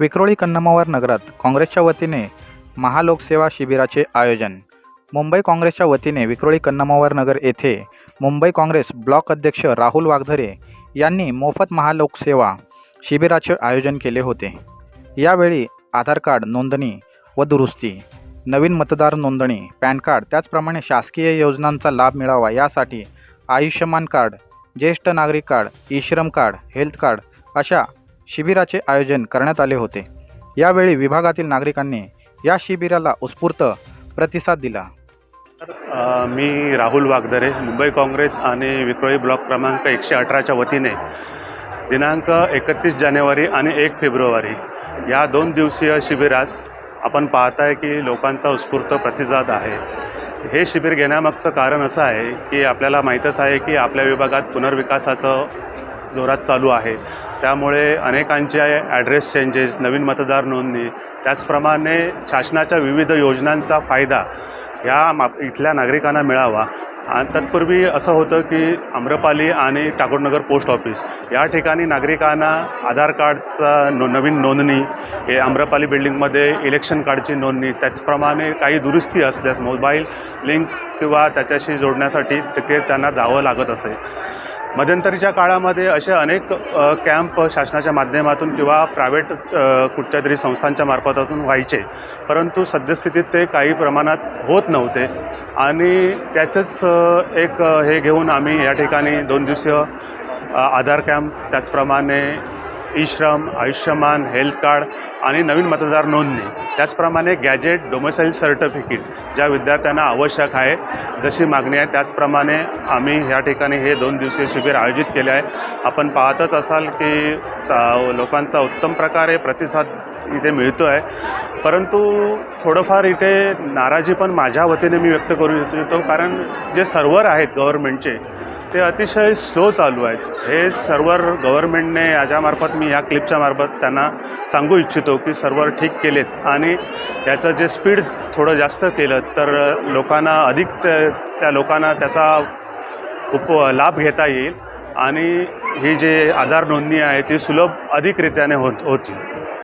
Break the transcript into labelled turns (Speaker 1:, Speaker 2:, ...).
Speaker 1: विक्रोळी कन्नमावर नगरात काँग्रेसच्या वतीने महालोकसेवा शिबिराचे आयोजन. मुंबई काँग्रेसच्या वतीने विक्रोळी कन्नमावर नगर येथे मुंबई काँग्रेस ब्लॉक अध्यक्ष राहुल वाघधरे यांनी मोफत महालोकसेवा शिबिराचे आयोजन केले होते. यावेळी आधार कार्ड नोंदणी व दुरुस्ती नवीन मतदार नोंदणी पॅन कार्ड त्याचप्रमाणे शासकीय योजनांचा लाभ मिळावा यासाठी आयुष्यमान कार्ड ज्येष्ठ नागरिक card e Shram card health card अशा शिबिराचे आयोजन करण्यात आले होते. यावेळी विभागातील नागरिकांनी या शिबिराला उत्स्फूर्त प्रतिसाद दिला.
Speaker 2: मी राहुल वागदरे मुंबई काँग्रेस आणि विक्रोळी ब्लॉक क्रमांक एकशे अठराच्या वतीने दिनांक एकतीस जानेवारी आणि एक फेब्रुवारी या दोन दिवसीय शिबिरास आपण पाहताय की लोकांचा उत्स्फूर्त प्रतिसाद आहे. हे शिबिर घेण्यामागचं कारण असं आहे की आपल्याला माहीतच आहे की आपल्या विभागात पुनर्विकासाचं जोरात चालू आहे. त्यामुळे अनेकांचे ॲड्रेस चेंजेस नवीन मतदार नोंदणी त्याचप्रमाणे शासनाच्या विविध योजनांचा फायदा ह्या मा इथल्या नागरिकांना मिळावा. आणि तत्पूर्वी असं होतं की आम्रपाली आणि टागोरनगर पोस्ट ऑफिस या ठिकाणी नागरिकांना आधार कार्डचा नो नवीन नोंदणी हे आम्रपाली बिल्डिंगमध्ये इलेक्शन कार्डची नोंदणी त्याचप्रमाणे काही दुरुस्ती असल्यास मोबाईल लिंक किंवा त्याच्याशी जोडण्यासाठी तिथे त्यांना जावं लागत असे. मध्यंतरीच्या काळामध्ये असे अनेक कॅम्प शासनाच्या माध्यमातून किंवा प्रायव्हेट कुठच्या तरी संस्थांच्या मार्फतातून व्हायचे. परंतु सद्यस्थितीत ते काही प्रमाणात होत नव्हते. आणि त्याचंच एक हे घेऊन आम्ही या ठिकाणी दोन दिवसीय आधार कॅम्प त्याचप्रमाणे ई श्रम आयुष्यमान हेल्थ कार्ड आणि नवीन मतदार नोंदणी. त्याचप्रमाणे गॅजेट डोमेसाईल सर्टिफिकेट ज्या विद्यार्थ्यांना आवश्यक आहे जशी मागणी आहे त्याचप्रमाणे आम्ही ह्या ठिकाणी हे दोन दिवसीय शिबिर आयोजित केले आहे. आपण पाहतच असाल की चा- लोकांचा उत्तम प्रकारे प्रतिसाद इथे मिळतो आहे. परंतु थोडंफार इथे नाराजी पण माझ्या वतीने मी व्यक्त करू इच्छितो कारण जे सर्व्हर आहेत गव्हर्नमेंटचे ते अतिशय स्लो चालू आहेत. हे सर्व्हर गव्हर्नमेंटने याच्यामार्फत मी या क्लिपच्या मार्फत त्यांना सांगू इच्छितो की सर्व्हर ठीक केलेत. आणि त्याचं जे स्पीड थोडं जास्त केलं तर लोकांना अधिक त्या लोकांना त्याचा उप लाभ घेता येईल. आणि ही जे आधार नोंदणी आहे ती सुलभ अधिकरित्याने होत होती.